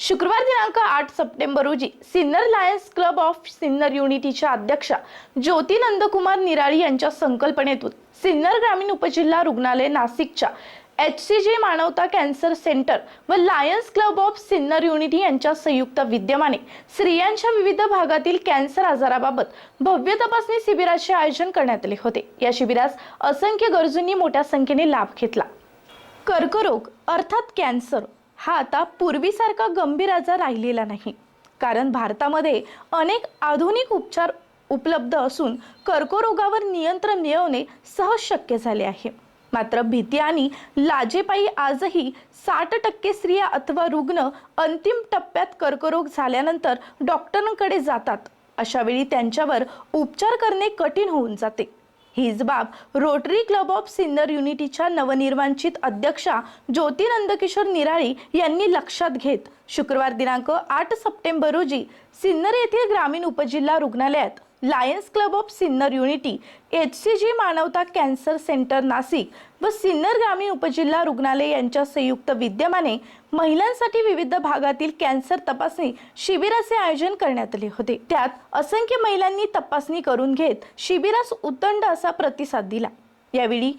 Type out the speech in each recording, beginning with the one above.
शुक्रवार दिनांक आठ सप्टेंबर रोजी Sinnar Lions Club of Sinnar युनिटीच्या अध्यक्षा ज्योती नंदकुमार निराळी यांच्या संकल्पनेतून सिन्नर ग्रामीण उपजिल्हा रुग्णालय नाशिकच्या H C G Manavata cancer centre व Lions Club of Sinnar Unity यांच्या संयुक्त विद्यमाने स्त्रियांच्या विविध भागातील कॅन्सर आजाराबाबत भव्य तपासणी शिबिराचे आयोजन करण्यात आले होते. या शिबिरास असंख्य गरजूंनी मोठ्या संख्येने लाभ घेतला. कर्करोग अर्थात कॅन्सर हा आता पूर्वीसारखा गंभीर आजार राहिलेला नाही. कारण भारतामध्ये अनेक आधुनिक उपचार उपलब्ध असून कर्करोगावर नियंत्रण मिळवणे सहज शक्य झाले आहे. मात्र भीती आणि लाजेपायी आजही साठ टक्के स्त्रिया अथवा रुग्ण अंतिम टप्प्यात कर्करोग झाल्यानंतर डॉक्टरांकडे जातात. अशावेळी त्यांच्यावर उपचार करणे कठीण होऊन जाते. हीच बाब. रोटरी क्लब ऑफ सिन्नर युनिटीच्या नवनिर्वांचित अध्यक्षा ज्योती नंदकिशोर निराळी यांनी लक्षात घेत शुक्रवार दिनांक आठ सप्टेंबर रोजी सिन्नर येथील ग्रामीण उपजिल्हा रुग्णालयात Lions Club of Sinnar Unity H C G Manavata cancer centre Nashik व सिन्नर ग्रामीण उपजिल्हा रुग्णालय यांच्या संयुक्त विद्यमाने महिलांसाठी विविध भागातील कॅन्सर तपासणी शिबिराचे आयोजन करण्यात आले होते. त्यात असंख्य महिलांनी तपासणी करून घेत शिबिरास उतंड असा प्रतिसाद दिला. यावेळी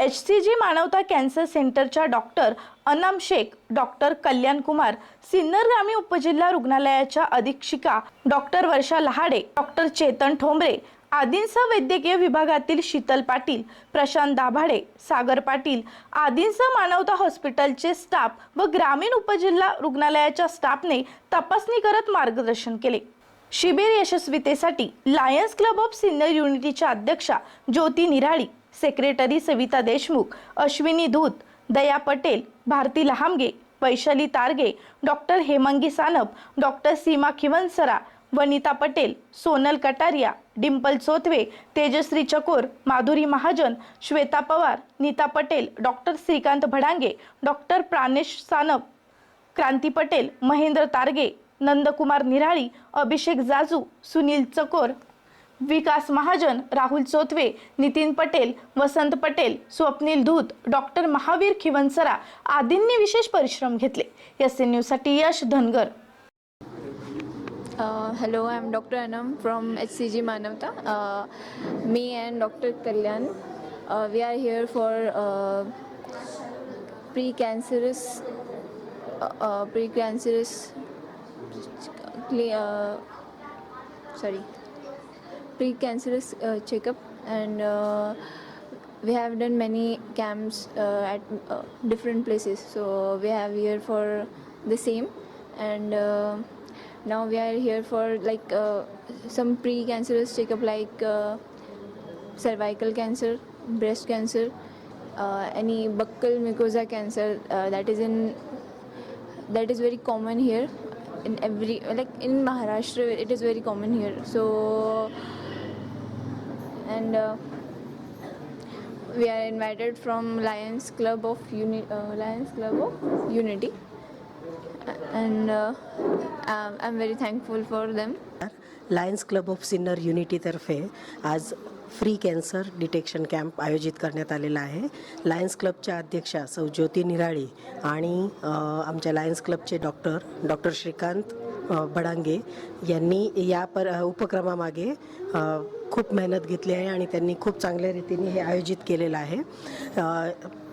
H C G Manavata cancer सेंटरच्या डॉक्टर अनाम शेख डॉक्टर कल्याण कुमार सिन्नर उपजिल्हा रुग्णालयाच्या अधीक्षिका डॉक्टर वर्षा लहाडे डॉक्टर चेतन ठोंबरे आदींसह वैद्यकीय विभागातील शीतल पाटील प्रशांत दाभाडे सागर पाटील आदींसह मानवता हॉस्पिटलचे स्टाफ व ग्रामीण उपजिल्हा रुग्णालयाच्या स्टाफने तपासणी करत मार्गदर्शन केले. शिबिर यशस्वीतेसाठी लायन्स क्लब ऑफ सिनियर युनिटीच्या अध्यक्षा Jyoti Nirali secretary Savita Deshmukh Ashwini Dhoot Daya Patel Bharati Lahamge Vaishali Targe doctor Hemangi Sanap doctor Seema Khivansara Vanita Patel Sonal Kataria Dimple Chothave Tejashree Chakor Madhuri Mahajan Shweta Pawar Neeta Patel doctor Shrikant Bhadange doctor Pranesh Sanap Kranti Patel Mahendra Targe Nandkumar Nirali Abhishek Jaju Sunil Chakor. Vikas Mahajan Rahul Chotave Nitin Patel Vasant Patel Swapnil Dhoot doctor Mahavir Khivansara आदींनी विशेष परिश्रम घेतले. S N न्यूजसाठी Yash Dhangar. Hello I am doctor Anam from H C G Manavata me and doctor Kalyan we are here for pre cancerous pre cancerous क्ली sorry pre-cancerous uh, checkup, and uh, we have done many camps uh, at uh, different places. So we have here for the same, and. Uh, now we are here for like uh, some pre-cancerous checkup like cervical cancer breast cancer any buccal mucosa cancer that is in that is very common here in every like in maharashtra it is very common here so and uh, we are invited from lions club of uni uh, lions club of unity and uh, I'm very thankful for them. Lions Club of Sinnar युनिटीतर्फे आज free cancer detection camp आयोजित करण्यात आलेला आहे Lions क्लबच्या अध्यक्षा सौ ज्योती निराळी आणि आमच्या लायन्स क्लबचे डॉक्टर डॉक्टर श्रीकांत बडांगे यांनी या पर उपक्रमामागे खूप मेहनत घेतली आहे आणि त्यांनी खूप चांगल्या रीतीने हे आयोजित केलेलं आहे.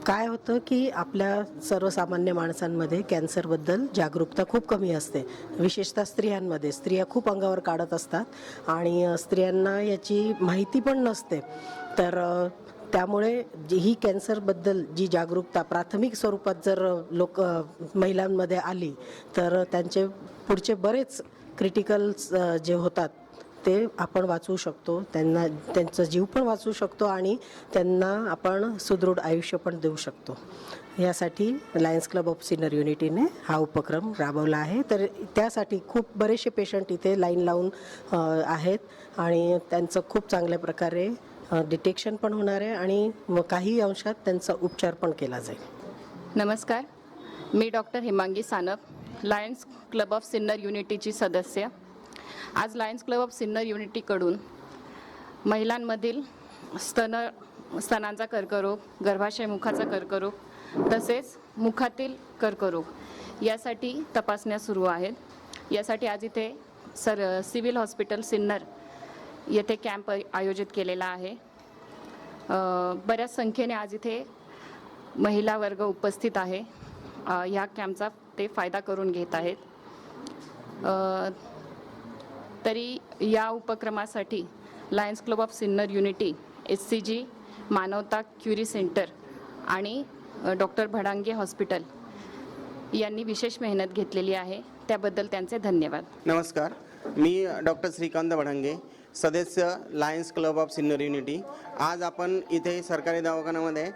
काय होतं की आपल्या सर्वसामान्य माणसांमध्ये कॅन्सरबद्दल जागरूकता खूप कमी असते. विशेषतः स्त्रियांमध्ये. स्त्रिया खूप अंगावर काढत असतात आणि स्त्रियांना याची माहिती पण नसते. तर त्यामुळे जी ही कॅन्सरबद्दल जी जागरूकता प्राथमिक स्वरूपात जर लोक महिलांमध्ये आली तर त्यांचे पुढचे बरेच क्रिटिकल्स जे होतात ते आपण वाचवू शकतो. त्यांना त्यांचा जीव पण वाचवू शकतो आणि त्यांना आपण सुदृढ आयुष्य पण देऊ शकतो. यासाठी लायन्स क्लब ऑफ सिनियर युनिटीने हा उपक्रम राबवला आहे. तर त्यासाठी खूप बरेचसे पेशंट इथे लाईन लावून आहेत आणि त्यांचं खूप चांगल्या प्रकारे डिटेक्शन पण होणार आहे आणि काही अंशात त्यांचा उपचार पण केला जाईल. नमस्कार. मी doctor Himangi Sanap Lions Club of Sinnar युनिटीची सदस्य. आज लायन्स क्लब ऑफ सिन्नर युनिटीकडून महिलांमधील स्तन स्तनांचा कर्करोग गर्भाशय मुखाचा कर्करोग तसेच मुखातील कर्करोग यासाठी तपासण्या सुरू आहेत. यासाठी आज इथे सर सिव्हिल हॉस्पिटल सिन्नर येथे कॅम्प आयोजित केलेला आहे. बऱ्याच संख्येने आज इथे महिला वर्ग उपस्थित आहे. ह्या कॅम्पचा ते फायदा करून घेत आहेत. तरी या उपक्रमासाठी Lions Club of Sinnar Unity S C G Manavata Curie centre आणि डॉक्टर भडांगे हॉस्पिटल यांनी विशेष मेहनत घेतलेली आहे. त्याबद्दल त्यांचे धन्यवाद. नमस्कार. मी डॉक्टर श्रीकांत भडंगे सदस्य Lions Club of Sinnar Unity आज आपण इथे सरकारी दवाखान्यामध्ये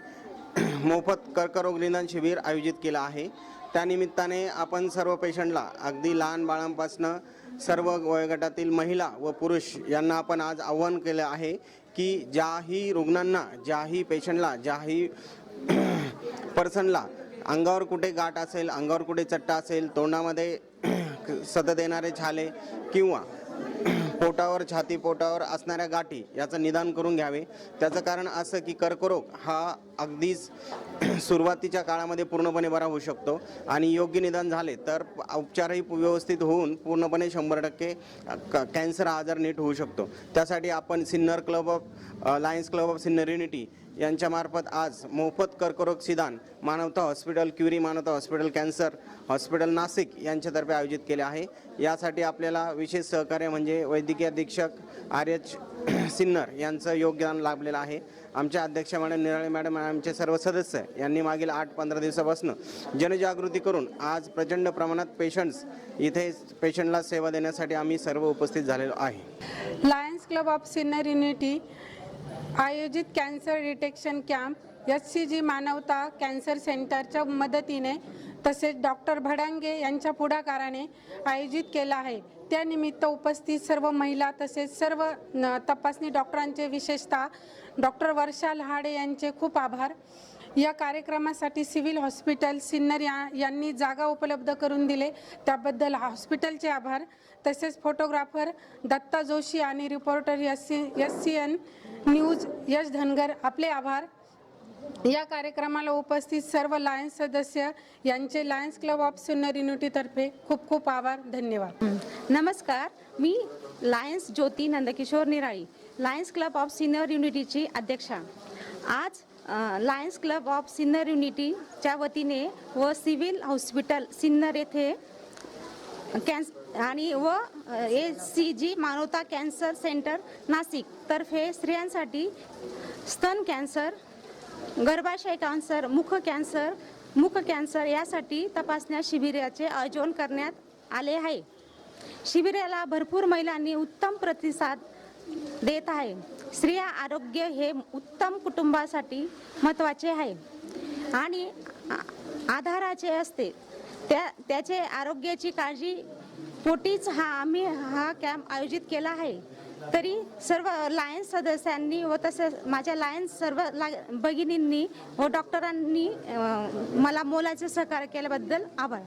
मोफत कर्करोग निदान शिबिर आयोजित केलं आहे. त्यानिमित्ताने आपण सर्व पेशंटला अगदी लहान बाळांपासनं सर्व वयोगटातील महिला व पुरुष यांना आपण आज आव्हान केलं आहे की ज्याही रुग्णांना ज्याही पेशंटला ज्याही पर्सनला अंगावर कुठे गाठ असेल अंगावर कुठे चट्टा असेल तोंडामध्ये सतत येणारे छाले किंवा पोटावर छाती पोटावर असणाऱ्या गाठी याचं निदान करून घ्यावे. त्याचं कारण असं की कर्करोग हा अगदीच सुरुवातीच्या काळामध्ये पूर्णपणे बरा होऊ शकतो आणि योग्य निदान झाले तर उपचारही व्यवस्थित होऊन पूर्णपणे शंभर टक्के क- कॅन्सर हा आजार नीट होऊ शकतो. त्यासाठी आपण Sinnar club of Lions Club of Sinnar Unity यांच्यामार्फत आज मोफत कर्करोग सिदान Manavata hospital Curie Manavata hospital cancer hospital Nashik यांच्यातर्फे आयोजित केले आहे. यासाठी आपल्याला विशेष सहकार्य म्हणजे वैद्यकीय अधीक्षक आर एच सिन्नर यांचं योगदान लाभलेलं आहे. आमच्या अध्यक्ष मॅडम निराळे मॅडम आणि आमचे सर्व सदस्य यांनी मागील आठ पंधरा दिवसापासून जनजागृती करून आज प्रचंड प्रमाणात पेशंट्स इथे पेशंटला सेवा देण्यासाठी आम्ही सर्व उपस्थित झालेलो आहे. Lions Club of Sinnar Unity आयोजित cancer detection camp S C G Manavata cancer सेंटरच्या मदतीने तसेच डॉक्टर भडांगे यांच्या पुढाकाराने आयोजित केला आहे. त्यानिमित्त उपस्थित सर्व महिला तसेच सर्व न- तपासणी डॉक्टरांचे विशेषतः डॉक्टर वर्षा लहाडे यांचे खूप आभार. या कार्यक्रमासाठी सिव्हिल हॉस्पिटल सिन्नर या यांनी जागा उपलब्ध करून दिले. त्याबद्दल हॉस्पिटलचे आभार. तसेच फोटोग्राफर दत्ता जोशी आणि reporter S C S C N news Yash Dhangar आपले आभार. या कार्यक्रमाला उपस्थित सर्व लायन्स सदस्य यांचे लायन्स क्लब ऑफ सिन्नर युनिटीतर्फे खूप खूप आभार धन्यवाद. नमस्कार मी Lions Jyoti Nandkishor Nirali Lions Club of Sinnar युनिटीची अध्यक्षा. आज लायन्स क्लब ऑफ सिन्नर युनिटीच्या वतीने व सिव्हिल हॉस्पिटल सिन्नर येथे कॅन्स आणि व ए C G Manavata cancer centre Nashik तर्फे स्त्रियांसाठी स्तन कॅन्सर गर्भाशय कॅन्सर मुख कॅन्सर मुख कॅन्सर यासाठी तपासण्या शिबिराचे आयोजन करण्यात आले आहे. शिबिराला भरपूर महिलांनी उत्तम प्रतिसाद देत आहे. स्त्रिया आरोग्य हे उत्तम कुटुंबासाठी महत्त्वाचे आहे. आणि आधाराचे असते. त्या त्याचे आरोग्याची काळजी पोटीच हा आम्ही हा कॅम्प आयोजित केला आहे. तरी सर्व लायन्स सदस्यांनी व तसेच माझ्या लायन्स सर्व ला भगिनींनी व डॉक्टरांनी मला मोलाचे सहकार्य केल्याबद्दल आभार.